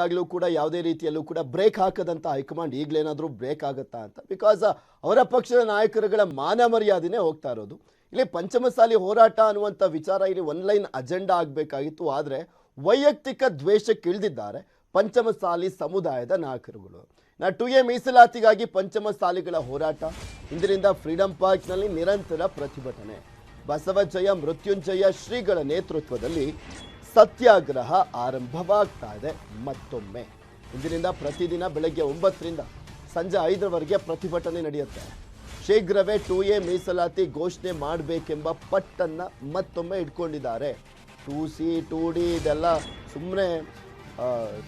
ಬಂದಾಗಲೂ ಕೂಡ ಯಾವುದೇ ರೀತಿಯಲ್ಲೂ ಕೂಡ ಬ್ರೇಕ್ ಹಾಕದಂತ ಹೈಕಮಾಂಡ್ ಈಗಲೇನಾದರೂ ಬ್ರೇಕ್ ಆಗುತ್ತಾ ಅಂತ. ಬಿಕಾಸ್ ಅವರ ಪಕ್ಷದ ನಾಯಕರುಗಳ ಮಾನ ಮರ್ಯಾದೆನೇ ಹೋಗ್ತಾ ಇರೋದು. ಇಲ್ಲಿ ಪಂಚಮಸಾಲಿ ಹೋರಾಟ ಅನ್ನುವಂಥ ವಿಚಾರ ಇಲ್ಲಿ ಒನ್ ಲೈನ್ ಅಜೆಂಡಾ ಆಗಬೇಕಾಗಿತ್ತು. ಆದರೆ ವೈಯಕ್ತಿಕ ದ್ವೇಷಕ್ಕೆ ಇಳಿದಿದ್ದಾರೆ ಪಂಚಮಸಾಲಿ ಸಮುದಾಯದ ನಾಯಕರುಗಳು. ನಾ ಟು ಎ ಮೀಸಲಾತಿಗಾಗಿ ಪಂಚಮಸಾಲಿಗಳ ಹೋರಾಟ, ಇಂದಿನಿಂದ ಫ್ರೀಡಂ ಪಾರ್ಕ್ನಲ್ಲಿ ನಿರಂತರ ಪ್ರತಿಭಟನೆ. ಬಸವಜಯ ಮೃತ್ಯುಂಜಯ ಶ್ರೀಗಳ ನೇತೃತ್ವದಲ್ಲಿ ಸತ್ಯಾಗ್ರಹ ಆರಂಭವಾಗ್ತಾ ಇದೆ ಮತ್ತೊಮ್ಮೆ. ಇಂದಿನಿಂದ ಪ್ರತಿದಿನ ಬೆಳಗ್ಗೆ ಒಂಬತ್ತರಿಂದ ಸಂಜೆ ಐದರವರೆಗೆ ಪ್ರತಿಭಟನೆ ನಡೆಯುತ್ತೆ. ಶೀಘ್ರವೇ ಟು ಎ ಮೀಸಲಾತಿ ಘೋಷಣೆ ಮಾಡಬೇಕೆಂಬ ಪಟ್ಟನ್ನು ಮತ್ತೊಮ್ಮೆ ಇಟ್ಕೊಂಡಿದ್ದಾರೆ. ಟೂ ಸಿ, ಟೂ ಡಿ ಇದೆಲ್ಲ ಸುಮ್ಮನೆ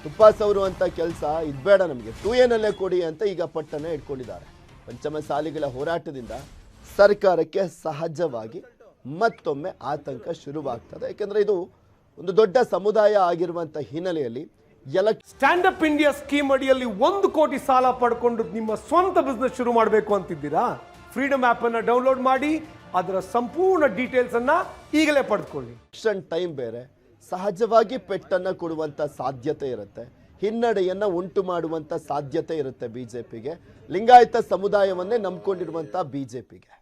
ತುಪ್ಪ ಅಂತ ಕೆಲಸ ಇದ್ಬೇಡ ನಮಗೆ. ಟೂ ಎನಲ್ಲೇ ಕೊಡಿ ಅಂತ ಈಗ ಪಟ್ಟನ್ನು ಇಟ್ಕೊಂಡಿದ್ದಾರೆ. ಪಂಚಮಸಾಲಿಗಳ ಹೋರಾಟದಿಂದ ಸರ್ಕಾರಕ್ಕೆ ಸಹಜವಾಗಿ ಮತ್ತೊಮ್ಮೆ ಆತಂಕ ಶುರುವಾಗ್ತದೆ. ಯಾಕೆಂದರೆ ಇದು ಒಂದು ದೊಡ್ಡ ಸಮುದಾಯ ಆಗಿರುವಂಥ ಹಿನ್ನೆಲೆಯಲ್ಲಿ ಎಲ್ಲ ಸ್ಟ್ಯಾಂಡ್ ಅಪ್ ಇಂಡಿಯಾ ಸ್ಕೀಮ್ ಅಡಿಯಲ್ಲಿ ಒಂದು ಕೋಟಿ ಸಾಲ ಪಡ್ಕೊಂಡು ನಿಮ್ಮ ಸ್ವಂತ ಬಿಸ್ನೆಸ್ ಶುರು ಮಾಡಬೇಕು ಅಂತಿದ್ದೀರಾ? ಫ್ರೀಡಮ್ ಆಪ್ ಅನ್ನ ಡೌನ್ಲೋಡ್ ಮಾಡಿ ಅದರ ಸಂಪೂರ್ಣ ಡೀಟೇಲ್ಸ್ ಅನ್ನ ಈಗಲೇ ಪಡೆದುಕೊಳ್ಳಿ ಆಕ್ಷನ್ ಟೈಮ್ ಬೇರೆ ಸಹಜವಾಗಿ ಪೆಟ್ಟನ್ನ ಕೊಡುವಂತ ಸಾಧ್ಯತೆ ಇರುತ್ತೆ ಹಿನ್ನಡೆಯನ್ನ ಉಂಟು ಮಾಡುವಂತ ಸಾಧ್ಯತೆ ಇರುತ್ತೆ ಬಿಜೆಪಿಗೆ ಲಿಂಗಾಯತ ಸಮುದಾಯವನ್ನೇ ನಂಬ್ಕೊಂಡಿರುವಂತ ಬಿಜೆಪಿಗೆ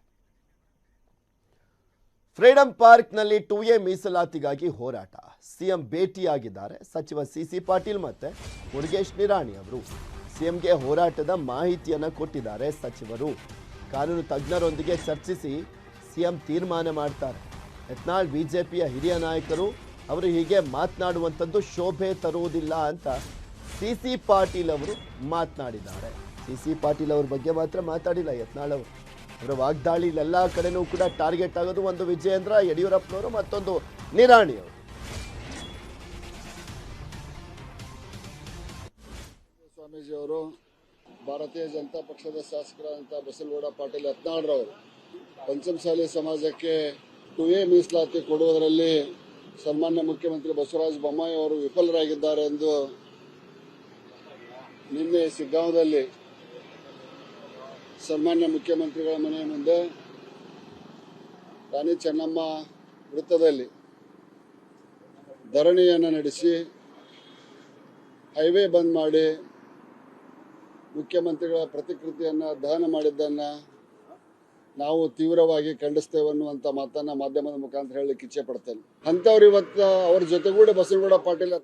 ಫ್ರೀಡಂ ಪಾರ್ಕ್ನಲ್ಲಿ ಟು ಎ ಮೀಸಲಾತಿಗಾಗಿ ಹೋರಾಟ. ಸಿಎಂ ಭೇಟಿಯಾಗಿದ್ದಾರೆ. ಸಚಿವ ಸಿ ಸಿ ಪಾಟೀಲ್ ಮತ್ತೆ ಮುರುಗೇಶ್ ನಿರಾಣಿ ಅವರು. ಸಿಎಂಗೆ ಹೋರಾಟದ ಮಾಹಿತಿಯನ್ನು ಕೊಟ್ಟಿದ್ದಾರೆ ಸಚಿವರು. ಕಾನೂನು ತಜ್ಞರೊಂದಿಗೆ ಚರ್ಚಿಸಿ ಸಿಎಂ ತೀರ್ಮಾನ ಮಾಡ್ತಾರೆ. ಯತ್ನಾಳ್ ಬಿಜೆಪಿಯ ಹಿರಿಯ ನಾಯಕರು ಅವರು ಹೀಗೆ ಮಾತನಾಡುವಂಥದ್ದು ಶೋಭೆ ತರುವುದಿಲ್ಲ ಅಂತ ಸಿ ಸಿ ಪಾಟೀಲ್ ಅವರು ಮಾತನಾಡಿದ್ದಾರೆ. ಸಿ ಸಿ ಪಾಟೀಲ್ ಅವ್ರ ಬಗ್ಗೆ ಮಾತ್ರ ಮಾತಾಡಿಲ್ಲ ಯತ್ನಾಳ್ ಅವರು. ಅವರ ವಾಗ್ದಾಳಿ ಎಲ್ಲ ಕಡೆನೂ ಕೂಡ ಟಾರ್ಗೆಟ್ ಆಗೋದು ಒಂದು ವಿಜಯೇಂದ್ರ, ಯಡಿಯೂರಪ್ಪನವರು ಮತ್ತೊಂದು ನಿರಾಣಿ ಅವರು ಸ್ವಾಮೀಜಿ ಅವರು ಭಾರತೀಯ ಜನತಾ ಪಕ್ಷದ ಶಾಸಕರಾದಂಥ ಬಸನಗೌಡ ಪಾಟೀಲ್ ಯತ್ನಾಳ್ರವರು ಪಂಚಮಸಾಲಿ ಸಮಾಜಕ್ಕೆ ಟು ಎ ಮೀಸಲಾತಿ ಕೊಡುವುದರಲ್ಲಿ ಸನ್ಮಾನ್ಯ ಮುಖ್ಯಮಂತ್ರಿ ಬಸವರಾಜ ಬೊಮ್ಮಾಯಿ ಅವರು ವಿಫಲರಾಗಿದ್ದಾರೆ ಎಂದು ನಿನ್ನೆ ಶಿಗ್ಗಾಂವದಲ್ಲಿ ಸನ್ಮಾನ್ಯ ಮುಖ್ಯಮಂತ್ರಿಗಳ ಮನೆಯ ಮುಂದೆ ರಾಣಿ ಚೆನ್ನಮ್ಮ ವೃತ್ತದಲ್ಲಿ ಧರಣಿಯನ್ನು ನಡೆಸಿ ಹೈವೇ ಬಂದ್ ಮಾಡಿ ಮುಖ್ಯಮಂತ್ರಿಗಳ ಪ್ರತಿಕೃತಿಯನ್ನು ದಹನ ಮಾಡಿದ್ದನ್ನು ನಾವು ತೀವ್ರವಾಗಿ ಖಂಡಿಸ್ತೇವೆ ಅನ್ನುವಂಥ ಮಾತನ್ನ ಮಾಧ್ಯಮದ ಮುಖಾಂತರ ಹೇಳಲಿಕ್ಕೆ ಇಚ್ಛೆ ಪಡ್ತೇನೆ. ಅಂಥವ್ರು ಇವತ್ತು ಅವ್ರ ಜೊತೆಗೂಡೆ ಬಸನಗೌಡ ಪಾಟೀಲ್